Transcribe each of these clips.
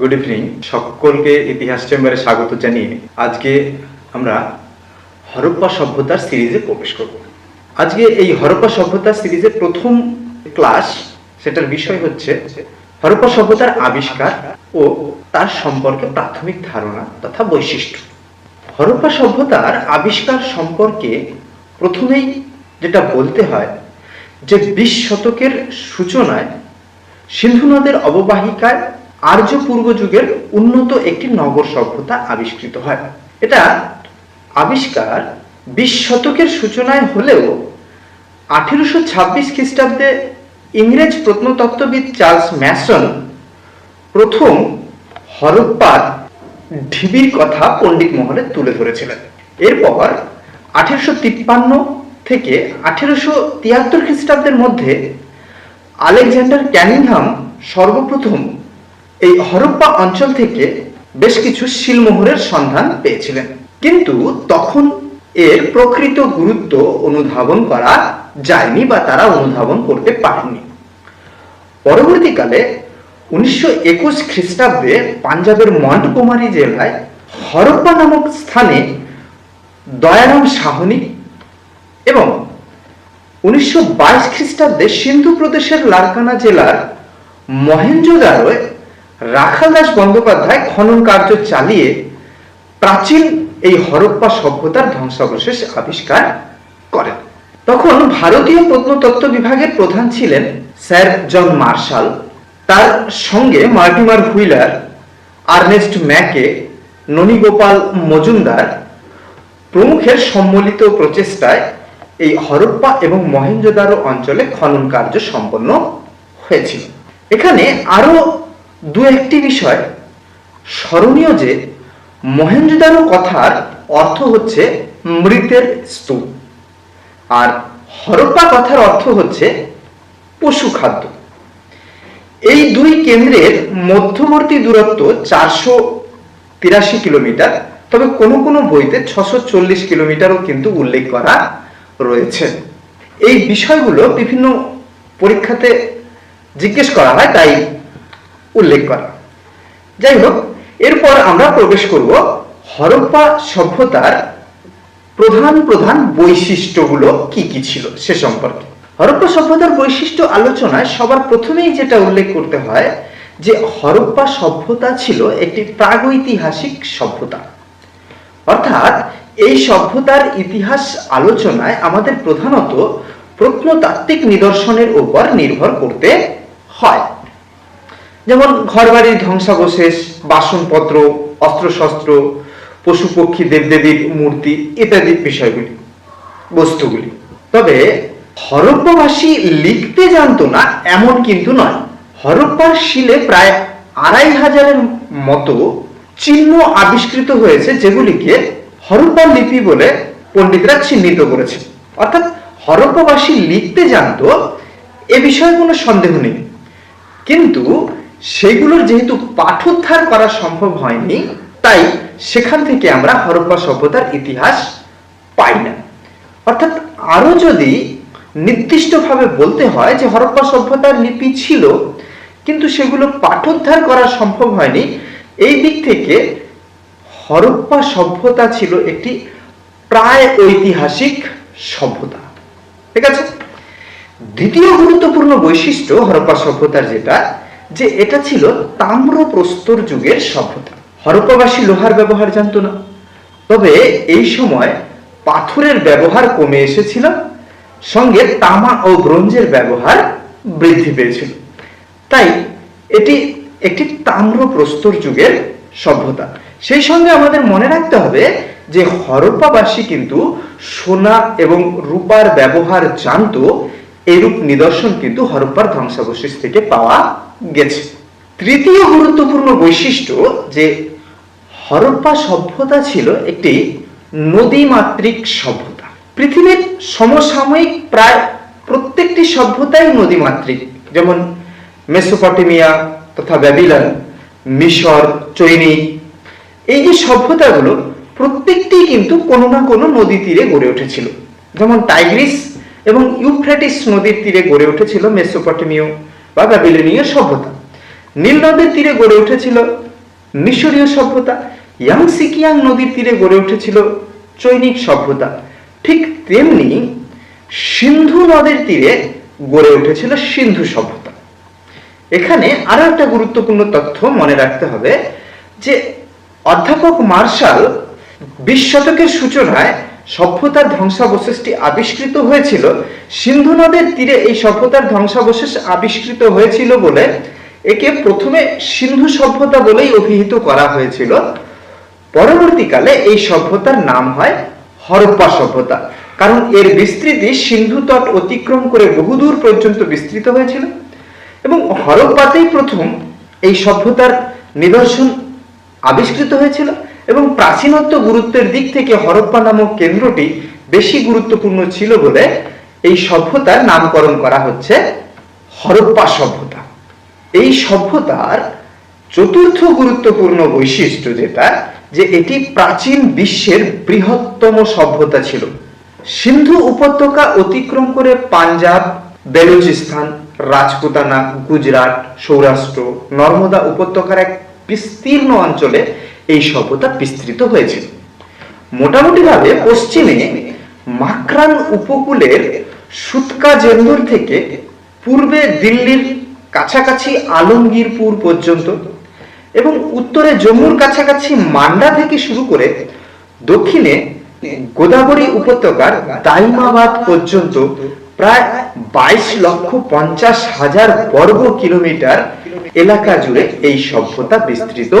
Good evening সকলকে ইতিহাস চেম্বারে স্বাগত জানিয়ে আজকে আমরা হরপ্পা সভ্যতার সিরিজে প্রবেশ করব। আজকে এই হরপ্পা সভ্যতার সিরিজের প্রথম ক্লাস সেটার বিষয় হচ্ছে হরপ্পা সভ্যতার আবিষ্কার ও তার সম্পর্কে প্রাথমিক ধারণা তথা বৈশিষ্ট্য। হরপ্পা সভ্যতার আবিষ্কার সম্পর্কে প্রথমেই যেটা বলতে হয় যে বিশ শতকের সূচনায় সিন্ধু নদের অববাহিকায় আর্য পূর্ব যুগের উন্নত একটি নগর সভ্যতা আবিষ্কৃত হয়। এটা আবিষ্কার বিশ শতকের সূচনায় হলেও আঠেরোশো ছাব্বিশ খ্রিস্টাব্দে ইংরেজ প্রত্নতত্ত্ববিদ চার্লস ম্যাসন প্রথম হরপ্পার ঢিবির কথা পণ্ডিত মহলে তুলে ধরেছিলেন। এরপর আঠেরোশো তিপ্পান্ন থেকে আঠেরোশো তিয়াত্তর খ্রিস্টাব্দের মধ্যে আলেকজান্ডার ক্যানিংহাম সর্বপ্রথম এই হরপ্পা অঞ্চল থেকে বেশ কিছু শিলমোহরের সন্ধান পেয়েছিলেন। কিন্তু তখন এর প্রকৃত গুরুত্ব অনুধাবন করা যায়নি বা তারা অনুধাবন করতে পারেনি পরবর্তীকালে উনিশশো একুশ খ্রিস্টাব্দে পাঞ্জাবের মন্টকুমারী জেলায় হরপ্পা নামক স্থানে দয়ারাম সাহনী এবং উনিশশো বাইশ খ্রিস্টাব্দে সিন্ধু প্রদেশের লারকানা জেলার মহেঞ্জোদারোয় রাখালদাস বন্দ্যোপাধ্যায় খনন কার্য চালিয়ে প্রাচীন এই হরপ্পা সভ্যতার ধ্বংসাবশেষ আবিষ্কার করেন। তখন ভারতীয় প্রত্নতত্ত্ব বিভাগের প্রধান ছিলেন স্যার জন মার্শাল। তার সঙ্গে Mortimer Wheeler, Ernest Mackay, Nanigopal Majumdar প্রমুখের সম্মিলিত প্রচেষ্টায় এই হরপ্পা এবং মহেঞ্জোদারো অঞ্চলে খনন কার্য সম্পন্ন হয়েছিল। এখানে আরও দু একটি বিষয়। স্মরণীয় যে মহেঞ্জোদারো কথার অর্থ হচ্ছে মৃতের স্তূপ। আর হরপ্পা কথার অর্থ হচ্ছে পশু খাদ্য। এই দুই কেন্দ্রের মধ্যবর্তী দূরত্ব চারশো তিরাশি কিলোমিটার, তবে কোনো কোনো বইতে ছশো চল্লিশ কিলোমিটারও কিন্তু উল্লেখ করা রয়েছে। এই বিষয়গুলো বিভিন্ন পরীক্ষাতে জিজ্ঞেস করা হয়, তাই উল্লেখ করা। যাই হোক এরপর আমরা প্রবেশ করব হরপ্পা সভ্যতার প্রধান প্রধান বৈশিষ্ট্যগুলো কি কি ছিল সে সম্পর্কে। হরপ্পা সভ্যতার বৈশিষ্ট্য আলোচনায় সবার প্রথমেই যেটা উল্লেখ করতে হয় যে হরপ্পা সভ্যতা ছিল একটি প্রাগৈতিহাসিক সভ্যতা। অর্থাৎ এই সভ্যতার ইতিহাস আলোচনায় আমাদের প্রধানত প্রত্নতাত্ত্বিক নিদর্শনের উপর নির্ভর করতে হয়। যেমন ঘরবাড়ির ধ্বংসাবশেষ, বাসনপত্র, অস্ত্রশস্ত্র, পশু পক্ষী, দেবদেবীর মূর্তি ইত্যাদি বিষয়গুলি, বস্তুগুলি। তবে হরপ্পাবাসী লিখতে জানতো না, এমন কিন্তু নয়। হরপ্পার শিলে প্রায় আড়াই হাজারের মতো চিহ্ন আবিষ্কৃত হয়েছে, যেগুলিকে হরপ্পা লিপি বলে পণ্ডিতরা চিহ্নিত করেছে অর্থাৎ হরপ্পাবাসী লিখতে জানতো, এ বিষয়ে কোনো সন্দেহ নেই। কিন্তু সেগুলোর যেহেতু পাঠোদ্ধার করা সম্ভব হয়নি, তাই সেখান থেকে আমরা হরপ্পা সভ্যতার ইতিহাস পাই না। অর্থাৎ আরও যদি নির্দিষ্টভাবে বলতে হয় যে হরপ্পা সভ্যতার লিপি ছিল, কিন্তু সেগুলো পাঠোদ্ধার করা সম্ভব হয়নি, এই দিক থেকে হরপ্পা সভ্যতা ছিল একটি প্রায় ঐতিহাসিক সভ্যতা। ঠিক আছে? দ্বিতীয় গুরুত্বপূর্ণ বৈশিষ্ট্য হরপ্পা সভ্যতার যেটা যে এটা ছিল তাম্র প্রস্তর যুগের সভ্যতা। হরপ্পাবাসী লোহার ব্যবহার জানতো না। তবে এই সময় পাথরের ব্যবহার কমে এসেছিল, সঙ্গে তামা ও ব্রোঞ্জের ব্যবহার বৃদ্ধি পেয়েছিল। তাই এটি একটি তাম্র প্রস্তর যুগের সভ্যতা। সেই সঙ্গে আমাদের মনে রাখতে হবে যে হরপ্পাবাসী কিন্তু সোনা এবং রূপার ব্যবহার জানতো, এরূপ নিদর্শন কিন্তু হরপ্পার ধ্বংসাবশেষ থেকে পাওয়া গেছে। তৃতীয় গুরুত্বপূর্ণ বৈশিষ্ট্য যে হরপ্পা সভ্যতা ছিল একটি নদীমাতৃক সভ্যতা। পৃথিবীর সমসাময়িক প্রায় প্রত্যেকটি সভ্যতাই নদীমাতৃক। যেমন মেসোপটেমিয়া তথা ব্যাবিলন, মিশর চৈনিক এই যে সভ্যতাগুলো প্রত্যেকটি কিন্তু কোনো না কোনো নদী তীরে গড়ে উঠেছিল। যেমন টাইগ্রিস এবং ইউফ্রেটিস নদীর তীরে গড়ে উঠেছিল মেসোপটেমীয়। বা ব্যাবিলনীয় সভ্যতা। নীল নদের তীরে গড়ে উঠেছিল মিশরীয় সভ্যতা ইয়াংসিকিয়াং নদীর তীরে গড়ে উঠেছিল চৈনিক সভ্যতা। ঠিক তেমনি সিন্ধু নদের তীরে গড়ে উঠেছিল সিন্ধু সভ্যতা। এখানে আরও একটা গুরুত্বপূর্ণ তথ্য মনে রাখতে হবে যে অধ্যাপক মার্শাল বিশ শতকের সূচনায় সভ্যতার ধ্বংসাবশেষটি আবিষ্কৃত হয়েছিল। সিন্ধু নদের তীরে এই সভ্যতার ধ্বংসাবশেষ আবিষ্কৃত হয়েছিল বলে একে প্রথমে সিন্ধু সভ্যতা বলেই অভিহিত করা হয়েছিল। পরবর্তীকালে এই সভ্যতার নাম হয় হরপ্পা সভ্যতা। কারণ এর বিস্তৃতি সিন্ধু তট অতিক্রম করে বহুদূর পর্যন্ত বিস্তৃত হয়েছিল। এবং হরপ্পাতেই প্রথম এই সভ্যতার নিদর্শন আবিষ্কৃত হয়েছিল। এবং প্রাচীনত্ব গুরুত্বের দিক থেকে হরপ্পা নামক কেন্দ্রটি বেশি গুরুত্বপূর্ণ ছিল বলে এই সভ্যতার নামকরণ করা হচ্ছে হরপ্পা সভ্যতা। এই সভ্যতার চতুর্থ গুরুত্বপূর্ণ বৈশিষ্ট্য যেটা, যে এটি প্রাচীন বিশ্বের বৃহত্তম সভ্যতা ছিল। সিন্ধু উপত্যকা অতিক্রম করে পাঞ্জাব, বেলুচিস্তান, রাজপুতানা, গুজরাট, সৌরাষ্ট্র, নর্মদা উপত্যকার এক বিস্তীর্ণ অঞ্চলে এই সভ্যতা বিস্তৃত হয়েছিল মোটামুটিভাবে পশ্চিমে মাকরান উপকূলের সুতকা জেন্দুর থেকে পূর্বে দিল্লির কাছাকাছি আলমগীরপুর পর্যন্ত এবং উত্তরে জম্মুর কাছাকাছি মান্ডা থেকে শুরু করে দক্ষিণে গোদাবরী উপত্যকার দাইমাবাদ পর্যন্ত প্রায় বাইশ লক্ষ পঞ্চাশ হাজার বর্গ কিলোমিটার এলাকা জুড়ে এই সভ্যতা বিস্তৃত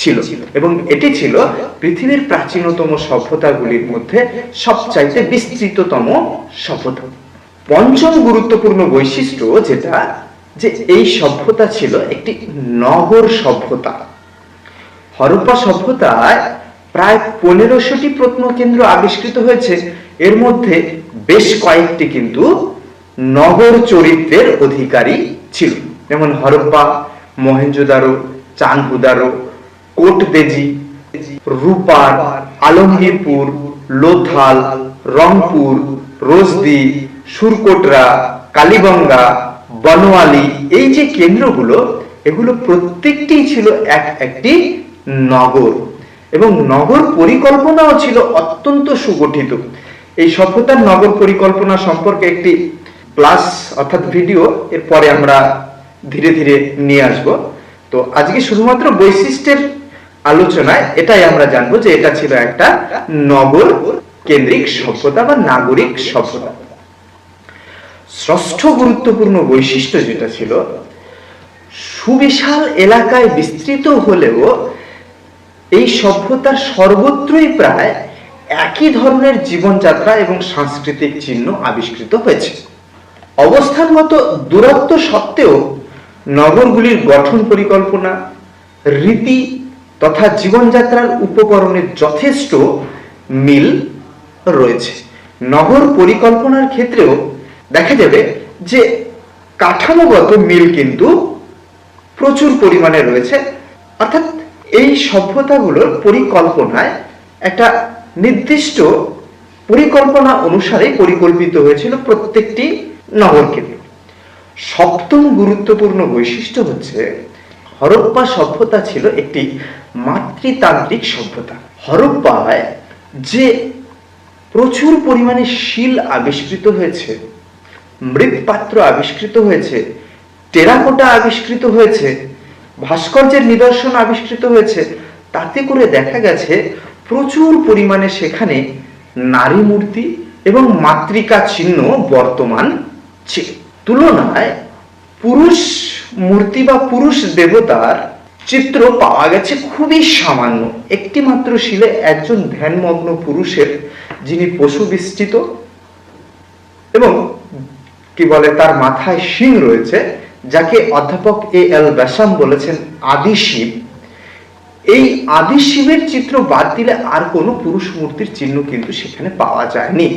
ছিল। এবং এটি ছিল পৃথিবীর প্রাচীনতম সভ্যতাগুলির মধ্যে সবচাইতে বিস্তৃততম সভ্যতা। পঞ্চম গুরুত্বপূর্ণ বৈশিষ্ট্য যেটা, যে এই সভ্যতা ছিল একটি নগর সভ্যতা। হরপ্পা সভ্যতায় প্রায় পনেরোশোটি প্রত্নকেন্দ্র আবিষ্কৃত হয়েছে। এর মধ্যে বেশ কয়েকটি কিন্তু নগর চরিত্রের অধিকারী ছিল। যেমন হরপ্পা, মহেঞ্জোদারো, চানহুদারো, কোটদেজি, রূপার, আলমগীরপুর, লোথাল, রংপুর, রোজদি, সুরকোটরা, কালীগঙ্গা, বনওয়ালি, এই যে কেন্দ্রগুলো, এগুলো প্রত্যেকটিই ছিল এক একটি নগর। এবং নগর পরিকল্পনাও ছিল অত্যন্ত সুগঠিত। এই সভ্যতার নগর পরিকল্পনা সম্পর্কে একটি ক্লাস অর্থাৎ ভিডিও, এরপরে আমরা ধীরে ধীরে নিয়ে আসব। তো আজকে শুধুমাত্র বৈশিষ্ট্যের আলোচনায় এটাই আমরা জানব যে এটা ছিল একটা নগর কেন্দ্রিক সভ্যতা বা নাগরিক সভ্যতা। ষষ্ঠ গুরুত্বপূর্ণ বৈশিষ্ট্য যেটা ছিল, সুবিশাল এলাকায় বিস্তৃত হলেও এই সভ্যতার সর্বত্রই প্রায় একই ধরনের জীবনযাত্রা এবং সাংস্কৃতিক চিহ্ন আবিষ্কৃত হয়েছে। অবস্থানগত দূরত্ব সত্ত্বেও নগরগুলির গঠন পরিকল্পনা, রীতি তথা জীবনযাত্রার উপকরণের যথেষ্ট মিল রয়েছে। নগর পরিকল্পনার ক্ষেত্রেও দেখা যাবে যে কাঠামোগত মিল কিন্তু প্রচুর পরিমাণে রয়েছে। অর্থাৎ এই সভ্যতাগুলোর পরিকল্পনায় একটা নির্দিষ্ট পরিকল্পনা অনুসারে পরিকল্পিত হয়েছিল প্রত্যেকটি নগর কেন্দ্র। সপ্তম গুরুত্বপূর্ণ বৈশিষ্ট্য হচ্ছে, হরপ্পা সভ্যতা ছিল একটি মাতৃতান্ত্রিক সভ্যতা। হরপ্পায় যে প্রচুর পরিমাণে শিল আবিষ্কৃত হয়েছে, মৃৎপাত্র আবিষ্কৃত হয়েছে, টেরাকোটা আবিষ্কৃত হয়েছে, ভাস্কর্যের নিদর্শন আবিষ্কৃত হয়েছে, তাতে করে দেখা গেছে প্রচুর পরিমাণে সেখানে নারী মূর্তি এবং মাতৃকা চিহ্ন বর্তমান ছিল। তুলনায় পুরুষ মূর্তি বা পুরুষ দেবতার চিত্র পাওয়া গেছে খুবই সামান্য। একটি মাত্র শিলে একজন ধ্যানমগ্ন পুরুষের যিনি পশু বিস্তৃত এবং কি বলে তার মাথায় শিং রয়েছে, যাকে অধ্যাপক এ এল ব্যাসাম বলেছেন আদি শিব। এই আদি শিবের চিত্র বাদ দিলে আর কোনো পুরুষ মূর্তির চিহ্ন কিন্তু সেখানে পাওয়া যায়নি।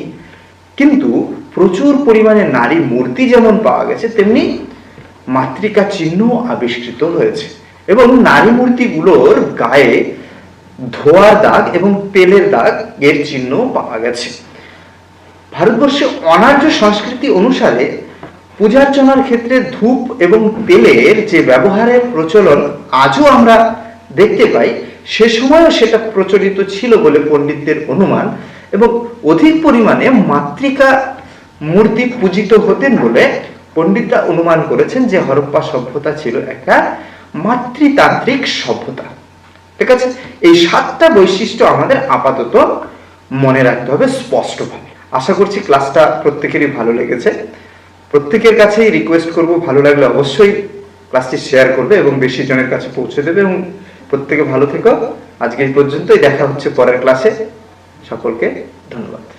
কিন্তু প্রচুর পরিমাণে নারী মূর্তি যেমন পাওয়া গেছে, তেমনি মাতৃকা চিহ্ন আবিষ্কৃত হয়েছে। এবং নারী মূর্তিগুলোর গায়ে ধোয়ার দাগ এবং তেলের দাগ এর চিহ্ন পাওয়া গেছে। ভারতবর্ষে অনার্য সংস্কৃতি অনুসারে পূজার্চনার ক্ষেত্রে ধূপ এবং তেলের যে ব্যবহারের প্রচলন আজও আমরা দেখতে পাই, সে সময়ও সেটা প্রচলিত ছিল বলে পণ্ডিতদের অনুমান এবং অধিক পরিমাণে মাতৃকা মূর্তি পূজিত হতেন বলে পণ্ডিতরা অনুমান করেছেন যে হরপ্পা সভ্যতা ছিল একটা মাতৃতান্ত্রিক সভ্যতা। ঠিক আছে? এই সাতটা বৈশিষ্ট্য আমাদের আপাতত মনে রাখতে হবে স্পষ্টভাবে। আশা করছি ক্লাসটা প্রত্যেকেরই ভালো লেগেছে। প্রত্যেকের কাছেই রিকোয়েস্ট করব, ভালো লাগলে অবশ্যই ক্লাসটি শেয়ার করবে এবং বেশি জনের কাছে পৌঁছে দেবে এবং প্রত্যেকে ভালো থেকো। আজকে এই পর্যন্তই, দেখা হচ্ছে পরের ক্লাসে সকলকে ধন্যবাদ।